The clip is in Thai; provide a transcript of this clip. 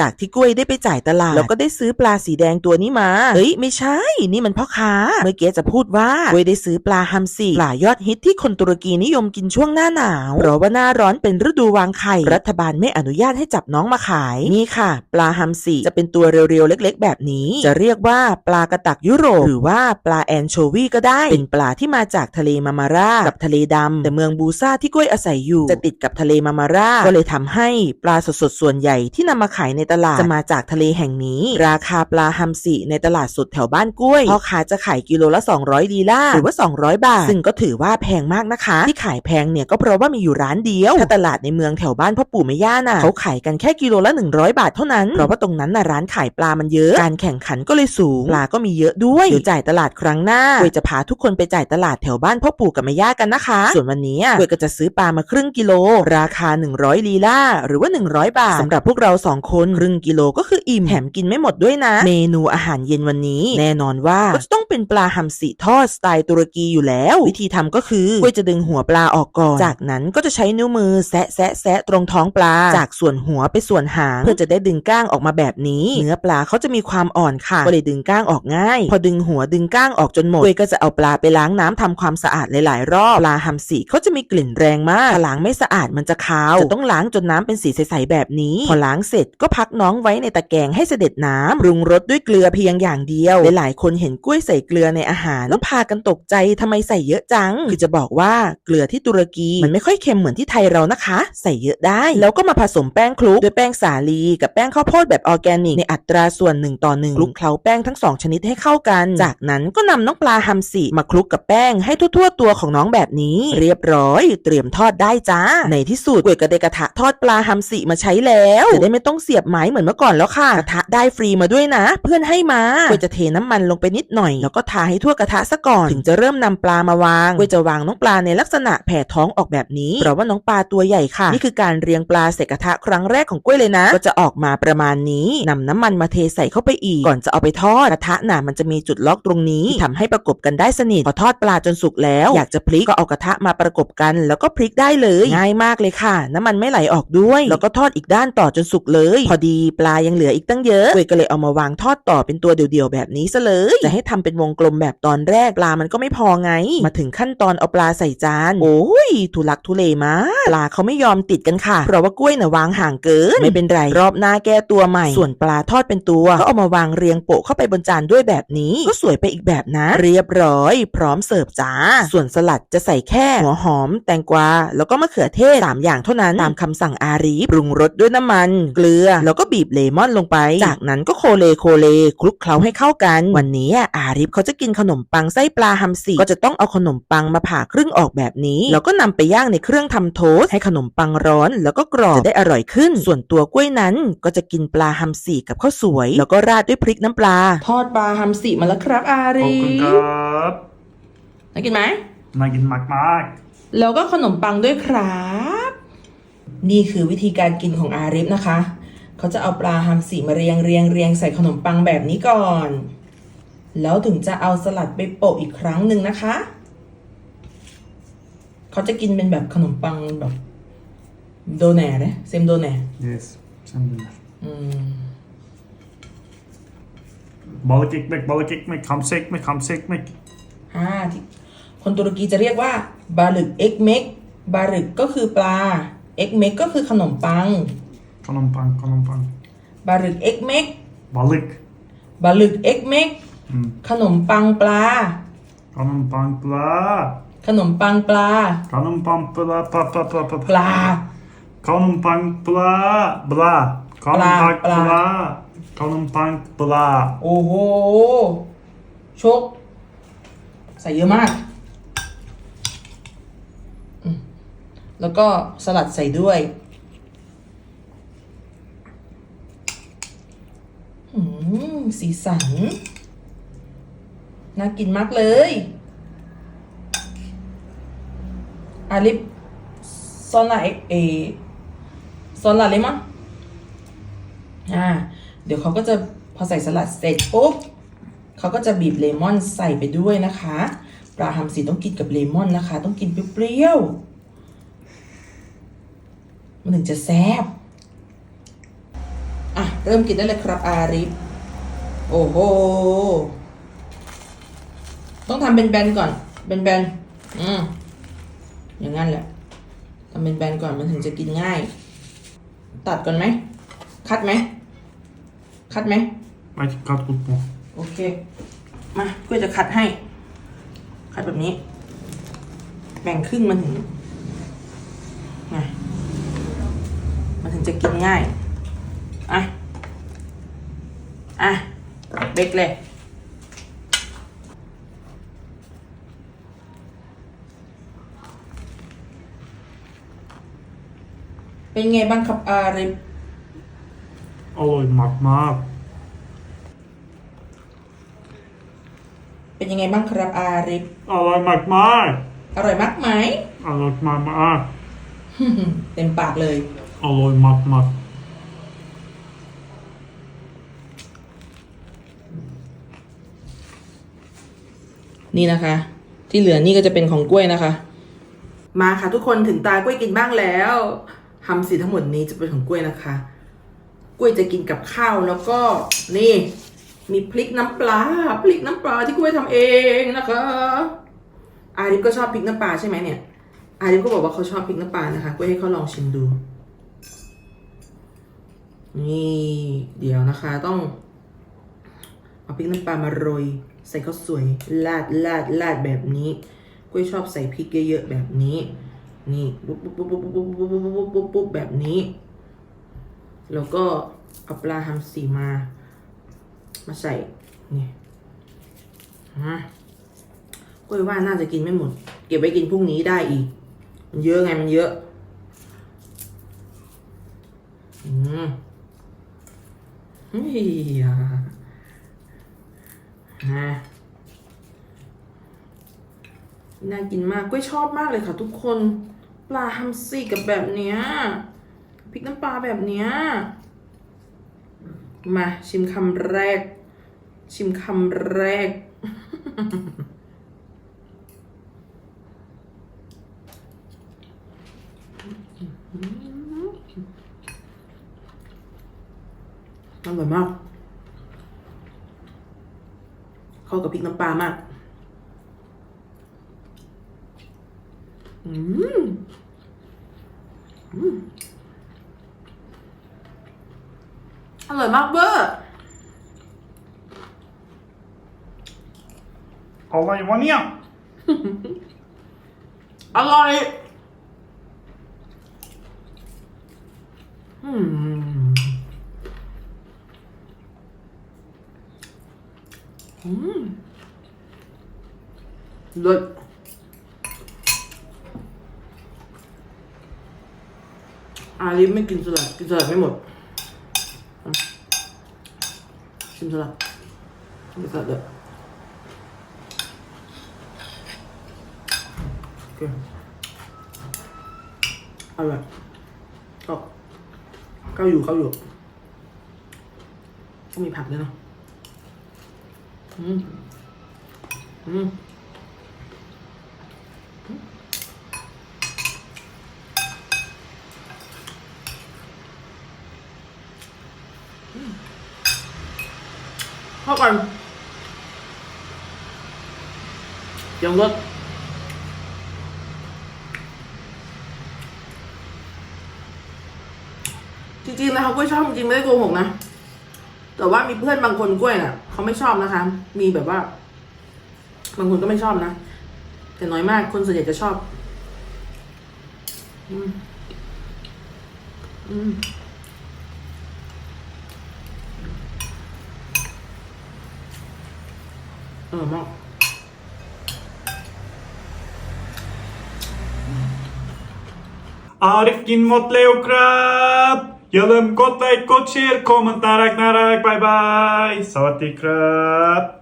จากที่กล้วยได้ไปจ่ายตลาดแล้วก็ได้ซื้อปลาสีแดงตัวนี้มา เฮ้ยไม่ใช่ นี่มันพ่อค้า เมื่อกี้จะพูดว่ากล้วยได้ซื้อปลาฮัมซีปลายอดฮิตที่คนตุรกีนิยมกินช่วงหน้าหนาว เพราะว่าหน้าร้อนเป็นฤดูวางไข่ รัฐบาลไม่อนุญาตให้จับน้องมาขาย นี่ค่ะ ปลาฮัมซีจะเป็นตัวเรียวๆ เล็กๆ แบบนี้ จะเรียกว่าปลากระตักยุโรป หรือว่าปลาแอนโชวีก็ได้ เป็นปลาที่มาจากทะเลมามารากับทะเลดำแต่เมืองบูซาที่กล้วยอาศัยอยู่ จะติดกับทะเลมามาราก็เลยทำให้ปลาสดๆส่วนใหญ่ที่นำมาขายในตลาดจะมาจากทะเลแห่งนี้ ราคาปลาฮัมซีในตลาดสดแถวบ้านกล้วยพ่อค้าจะขายกิโลละ 200ลีลาร์หรือว่า 200 บาท ซึ่งก็ถือว่าแพงมากนะคะ ที่ขายแพงเนี่ยก็เพราะว่ามีอยู่ร้านเดียวถ้าตลาดในเมืองแถวบ้านพ่อปู่แม่ย่าน่ะเขาขายกันแค่กิโลละ 100 บาทเท่านั้นเพราะว่าตรงนั้นน่ะร้านขายปลามันเยอะ การแข่งขันก็เลยสูงปลาก็มีเยอะด้วยเดี๋ยวจ่ายตลาดครั้งหน้าเวยจะพาทุกคนไปจ่ายตลาดแถวบ้านพ่อปู่กับแม่ย่ากันนะคะ ส่วนวันนี้เวยก็จะซื้อปลามาครึ่งกิโล ราคา 100ลีลาร์หรือว่า 100 บาทสำหรับพวกเราสองคนครึ่งกิโลก็คืออิ่ม แถมกินไม่หมดด้วยนะ เมนูอาหารเย็นวันนี้ แน่นอนว่าก็จะต้องเป็นปลาฮัมซีทอดสไตล์ตุรกีอยู่แล้ว วิธีทำก็คือกล้วยจะดึงหัวปลาออกก่อน จากนั้นก็จะใช้นิ้วมือแซะแซะแซะตรงท้องปลา จากส่วนหัวไปส่วนหาง เพื่อจะได้ดึงก้างออกมาแบบนี้ เนื้อปลาเขาจะมีความอ่อนค่ะ ก็เลยดึงก้างออกง่าย พอดึงหัวดึงก้างออกจนหมดกล้วยก็จะเอาปลาไปล้างน้ำทำความสะอาดหลาย ๆ รอบ ปลาฮัมซีเขาจะมีกลิ่นแรงมากถ้าล้างไม่สะอาดมันจะคาว จะต้องล้างจนน้ำเป็นสีใส ๆ แบบนี้ พอล้างเสร็จก็พัักน้องไว้ในตะแกรงให้เสด็จน้ำปรุงรสด้วยเกลือเพียงอย่างเดียวหลายๆคนเห็นกล้วยใส่เกลือในอาหารแล้วพากันตกใจทำไมใส่เยอะจัง คือจะบอกว่าเกลือที่ตุรกีมันไม่ค่อยเค็มเหมือนที่ไทยเรานะคะ ใส่เยอะได้ แล้วก็มาผสมแป้งคลุกด้วยแป้งสาลีกับแป้งข้าวโพดแบบออร์แกนิกในอัตราส่วนหนึ่งต่อหนึ่งคลุกเคล้าแป้งทั้งสองชนิดให้เข้ากัน จากนั้นก็นำน้องปลาฮัมซีมาคลุกกับแป้งให้ทั่วๆตัวของน้องแบบนี้ เรียบร้อย เตรียมทอดได้จ้า ในที่สุดก๋วยกระเดกระทะทอดปลาฮัมซีมาใช้แล้วจะได้ไม่ต้องเสียบไม้เหมือนเมื่อก่อนแล้วค่ะ กระทะได้ฟรีมาด้วยนะ เพื่อนให้มาก๋วยจะเทน้ำมันลงไปนิดหน่อย แล้วก็ทาให้ทั่วกระทะซะก่อน ถึงจะเริ่มนำปลามาวางก๋วยจะวางน้องปลาในลักษณะแผ่ท้องออกแบบนี้เพราะว่าน้องปลาตัวใหญ่ค่ะ นี่คือการเรียงปลาใส่กระทะครั้งแรกของกล้วยเลยนะ ก็จะออกมาประมาณนี้นำน้ำมันมาเทใส่เข้าไปอีก ก่อนจะเอาไปทอดกระทะหน่ะมันจะมีจุดล็อกตรงนี้ที่ทำให้ประกบกันได้สนิทพอทอดปลาจนสุกแล้ว อยากจะพลิกก็เอากระทะมาประกบกัน แล้วก็พลิกได้เลย ง่ายมากเลยค่ะ น้ำมันไม่ไหลออกด้วย แล้วก็ทอดอีกด้านต่อจนสุกเลยพอดีปลายังเหลืออีกตั้งเยอะกล้วยก็เลยเอามาวางทอดต่อเป็นตัวเดี่ยวๆแบบนี้ซะเลยจะให้ทำเป็นวงกลมแบบตอนแรกปลามันก็ไม่พอไง มาถึงขั้นตอนเอาปลาใส่จานโอ้ยทุลักทุเลมากปลาเขาไม่ยอมติดกันค่ะ เพราะว่ากล้วยน่ะวางห่างเกิน ไม่เป็นไร รอบหน้าแก้ตัวใหม่ ส่วนปลาทอดเป็นตัว ก็เอามาวางเรียงโปะเข้าไปบนจานด้วยแบบนี้ ก็สวยไปอีกแบบนะ เรียบร้อย พร้อมเสิร์ฟจ้า ส่วนสลัดจะใส่แค่หัวหอม แตงกวา แล้วก็มะเขือเทศ3อย่างเท่านั้นตามคำสั่งอารีปรุงรสด้วยน้ำมัน เกลือแล้วก็บีบเลมอนลงไป จากนั้นก็โคเลโคเลคลุกเคล้าให้เข้ากัน วันนี้อะอาริฟเขาจะกินขนมปังไส้ปลาฮัมซีก็จะต้องเอาขนมปังมาผ่าครึ่งออกแบบนี้ แล้วก็นำไปย่างในเครื่องทำโทสต์ให้ขนมปังร้อน แล้วก็กรอบจะได้อร่อยขึ้น ส่วนตัวกล้วยนั้นก็จะกินปลาฮัมซีกับข้าวสวย แล้วก็ราดด้วยพริกน้ำปลา ทอดปลาฮัมซีมาแล้วครับอาขอบรีคุณครับน่ากินไหมน่ากินมากมากแล้วก็ขนมปังด้วยครับ นี่คือวิธีการกินของอาริฟนะคะ เขาจะเอาปลาฮัมสีมาเรียงเรียงเรียงใส่ขนมปังแบบนี้ก่อน แล้วถึงจะเอาสลัดไปโปะอีกครั้งหนึ่งนะคะ เขาจะกินเป็นแบบขนมปังแบบโดแหน่นะเซมโดแหน่ๆ yes sen de ver อืม balık ekmek balık ekmek hamsi ekmek hamsi ekmek อ่าที่คนตุรกีจะเรียกว่าบาลึกเอ็กเมกบาลึกก็คือปลา เอ็กเมกก็คือขนมปัง kanompang kanompang บาลึกเอ็กเมก balık บาลึกเอ็กเมก hmm. ขนมปังปลา kanompang pla ขนมปังปลา kanompang pla pa pa pa pa ปลา kanompang pla bla kanompang Pla, pla. pla kanompang pla โอ้โห ชก ใส่เยอะมากอืมแล้วก็สลัดใส่ด้วยอืม สีสัน น่ากินมากเลยอาลิปซอนลาเอเอซอนลาเลมอนอ่า เดี๋ยวเขาก็จะพอใส่สลัดเสร็จปุ๊บเขาก็จะบีบเลมอนใส่ไปด้วยนะคะ ปลาฮัมซีต้องกินกับเลมอนนะคะ ต้องกินเปรี้ยวๆมันถึงจะแซ่บ เริ่มกินได้เลยครับอาริฟโอ้โห ต้องทำเป็นแบนๆก่อน เป็นแบนๆอืมอย่างนั้นแหละทำเป็นแบนๆก่อนมันถึงจะกินง่าย ตัดก่อนไหม คัดไหม คัดไหม ไม่กัดกุดปอโอเค มาเพื่อจะคัดให้ คัดแบบนี้ แบ่งครึ่งมันถึงไงมันถึงจะกินง่าย อะ อะเบกเลย เป็นไงบ้างครับอาริฟอร่อยมากมากเป็นยังไงบ้างครับอาริฟอร่อยมากมากอร่อยมากไหมอร่อยมากมากเต็มปากเลย อร่อยมากมาก นี่นะคะ ที่เหลือนี่ก็จะเป็นของกล้วยนะคะ มาค่ะทุกคนถึงตากล้วยกินบ้างแล้วทำสีทั้งหมดนี้จะเป็นของกล้วยนะคะ กล้วยจะกินกับข้าวแล้วก็นี่มีพริกน้ำปลาพริกน้ำปลาที่กล้วยทำเองนะคะอาริฟก็ชอบพริกน้ำปลาใช่ไหมเนี่ย อาริฟก็บอกว่าเขาชอบพริกน้ำปลานะคะกล้วยให้เขาลองชิมดู นี่เดี๋ยวนะคะต้องเอาพริกน้ำปลามาโรย ใส่ข้าวสวยลาดลาดลาดแบบนี้กล้วยชอบใส่พริกเยอะๆแบบนี้ นี่ปุ๊บปุ๊บปุ๊บปุ๊บปุ๊บปุ๊บปุ๊บปุ๊บปุ๊บปุ๊บแบบนี้ แล้วก็เอาปลาทำสีมา มาใส่ นี่ฮะกล้วยว่าน่าจะกินไม่หมด เก็บไว้กินพรุ่งนี้ได้อีก มันเยอะไงมันเยอะ อืมเฮ้ย นะน่ากินมากกล้วยชอบมากเลยค่ะทุกคน ปลาฮัมซี่กับแบบเนี้ยพริกน้ำปลาแบบเนี้ย มาชิมคำแรก ชิมคำแรก อร่อยมาก เข้ากับพริกน้ำปลามากอืมอืมอร่อยมากเบอร์อะไรวะเนี่ย อร่อย อืม อืม เลิศอาลิฟไม่กินสลัด กินสลัดไม่หมด ชิมสลัดกินสลัดเลยโอเคอร่อยก็เข้าอยู่เข้าอยู่ต้องมีผักด้วยเนาะ อืมอืมเข้ากันยังรสจริงๆนะคะกล้วยชอบจริงไม่ได้โกหกนะ แต่ว่ามีเพื่อนบางคนกล้วยน่ะเขาไม่ชอบนะคะ มีแบบว่า บางคนก็ไม่ชอบนะ แต่น้อยมากคนส่วนใหญ่จะชอบอืมอืมออมากอาริฟกินหมดเร็วครับ อย่าลืมกดไลค์กดแชร์คอมเมนต์น่ารักน่ารักบายบายสวัสดีครับ